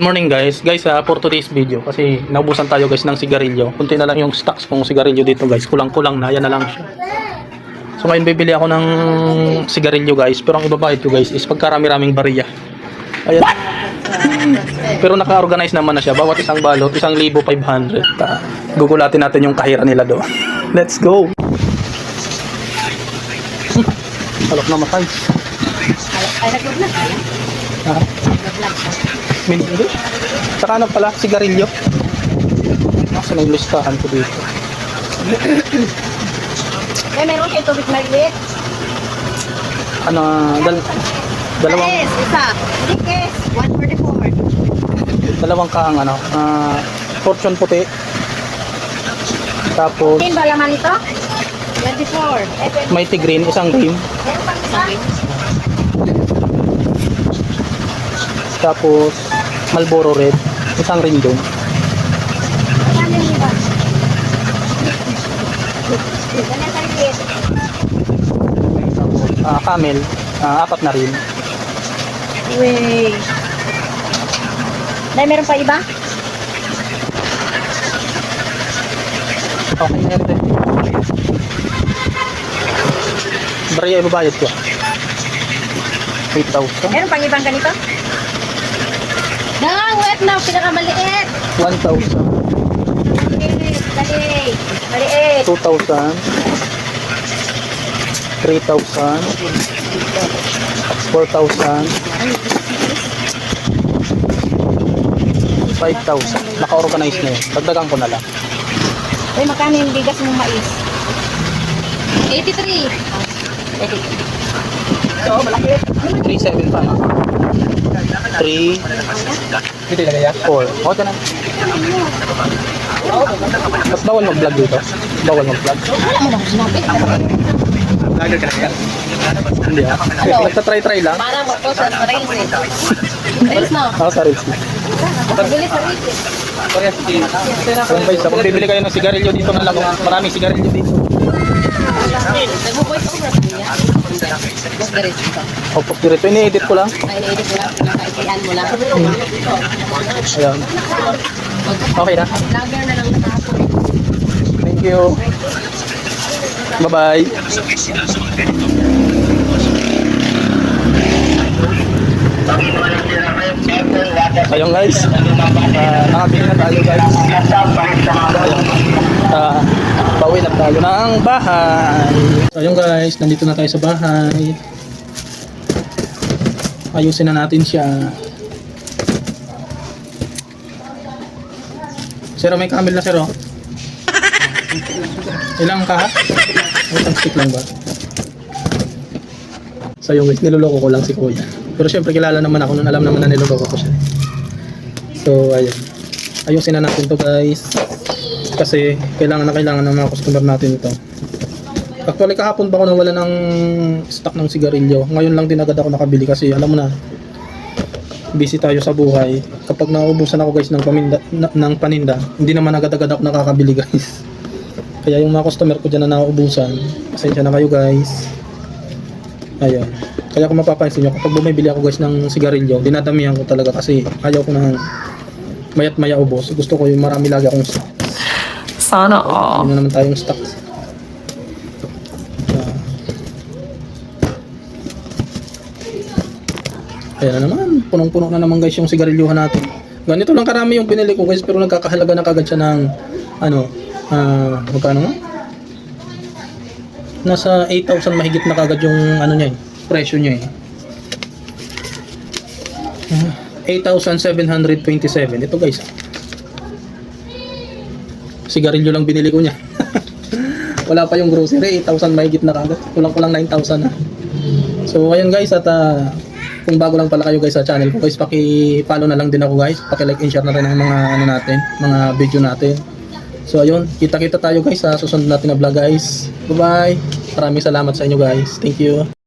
Good morning guys. Guys, ah, for today's video kasi naubusan tayo guys ng sigarilyo. Kunti na lang yung stocks kong sigarilyo dito guys. Kulang-kulang na. Yan na lang siya. So ngayon bibili ako ng sigarilyo guys. Pero ang ibabayad ko guys is pagkarami-raming bariya. Ayan. Pero naka-organize naman na siya. Bawat isang balot, isang libo 500. Ta gugulatin natin yung kahira nila doon. Let's go! Halok na matay. Ay, nag-vlog na. Ha? Hindi. Saka ano pala, sigarilyo. Nasa may listahan ko dito. Eh, meron kayo tubig maliit. Ano, dal dalawang Yes, isa. Dikes, 144. dalawang kaang ano, ah, fortune puti. Tapos Tin ba laman ito? 24. Eh, pwede. mighty green, isang green. Meron pang isa? Tapos Marlboro red, isang ring doon. Ah, camel, ah, apat na rin. Wait. Dahil meron pa iba? Okay, ete. Bariya ibabayad ko. 8,000. Meron pang ibang ganito? Dang, wet na. Pinakamaliit. 1,000. Maliit. Maliit. 2,000 3,000 4,000 5,000 naka-organize na yun dagdagan ko na lang Uy, magkano yung bigas mong mais? 83. 83. So, malaki. 3,700 pa 3 4 okay na mas bawal mag-vlog dito bawal mag-vlog Wala mo na ako sinabi. hindi ah nagtatry-try lang Para mo to sa Reels eh. Reels na. ako sa reels Pagbili sa Reels eh. kung guys kung bibili kayo ng sigarilyo dito na lang maraming sigarilyo dito Over ka niya. Mas diretso ka. Opo, direct. Ini-edit ko lang. Ay, na-edit mo lang. Nakaikian mo lang. Ayan. Okay na. Vlogger na lang nakapon. Thank you. Bye-bye. Ayun guys. Uh, nakabili na tayo guys. Ayun. Uh, bawi na tayo ng bahay. Ayun guys, nandito na tayo sa bahay. Ayusin na natin siya. Sir, may camel na sir oh. Ilang ka? Isang stick lang ba? So yung guys, niloloko ko lang si Kuya. Pero syempre kilala naman ako nun, alam naman na niloloko ko siya. So ayun. Ayusin na natin to guys. Kasi kailangan na kailangan ng mga customer natin ito. Actually kahapon pa ako nawala ng stock ng sigarilyo. Ngayon lang din agad ako nakabili kasi alam mo na busy tayo sa buhay. Kapag naubusan ako guys ng paminda, na- ng paninda, hindi naman agad-agad ako nakakabili guys. Kaya yung mga customer ko dyan na nauubusan, pasensya na kayo guys. Ayun. Kaya kung mapapansin nyo, kapag bumibili ako guys ng sigarilyo, dinadamihan ko talaga kasi ayaw ko ng mayat maya ubos. Gusto ko yung marami lagi akong stock. Sana all. Ano naman tayong stock. Ah. Ayan na naman, punong-puno na naman guys yung sigarilyuhan natin. Ganito lang karami yung pinili ko guys, pero nagkakahalaga na kagad siya ng ano, ah, magkano nga? Nasa 8,000 mahigit na kagad yung ano niya eh, presyo niya eh. Ah, 8,727. Ito guys. Sigarilyo lang binili ko niya. Wala pa yung grocery, 8,000 mahigit na kagad. Kulang-kulang 9,000 na. So ayun guys at ah, kung bago lang pala kayo guys sa channel ko guys, paki-follow na lang din ako guys. Paki-like and share na rin ang mga ano natin, mga video natin. So ayun, kita-kita tayo guys sa susunod natin na vlog guys. Bye-bye. Maraming salamat sa inyo guys. Thank you.